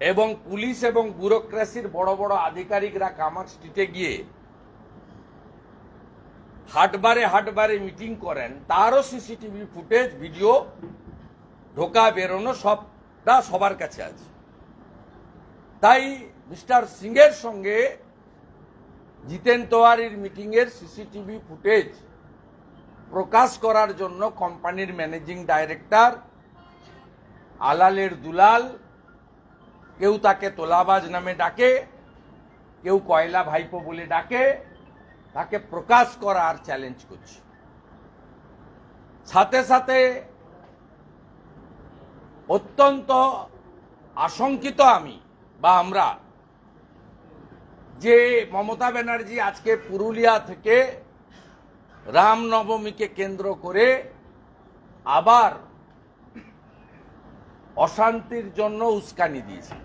এবং পুলিশ এবং ব্যুরোক্রেসির বড় বড় আধিকারিকরা কামার স্ট্রিটে গিয়ে হাটবারে হাটবারে মিটিং করেন। তারও সিসিটিভি ফুটেজ, ভিডিও ঢোকা, বেরোনো সবটা সবার কাছে আছে। তাই মিস্টার সিংয়ের সঙ্গে জিতেন তোয়ারির মিটিংয়ের সিসিটিভি ফুটেজ প্রকাশ করার জন্য কোম্পানির ম্যানেজিং ডাইরেক্টর আলালের দুলাল কেউ তাকে তোলাবাজ নামে ডাকে, কেউ কয়লা ভাইপো বলে ডাকে, তাকে প্রকাশ করার চ্যালেঞ্জ করছে। সাথে সাথে অত্যন্ত আশঙ্কিত আমি বা আমরা যে মমতা ব্যানার্জি আজকে পুরুলিয়া থেকে রামনবমীকে কেন্দ্র করে আবার অশান্তির জন্য উস্কানি দিয়েছে।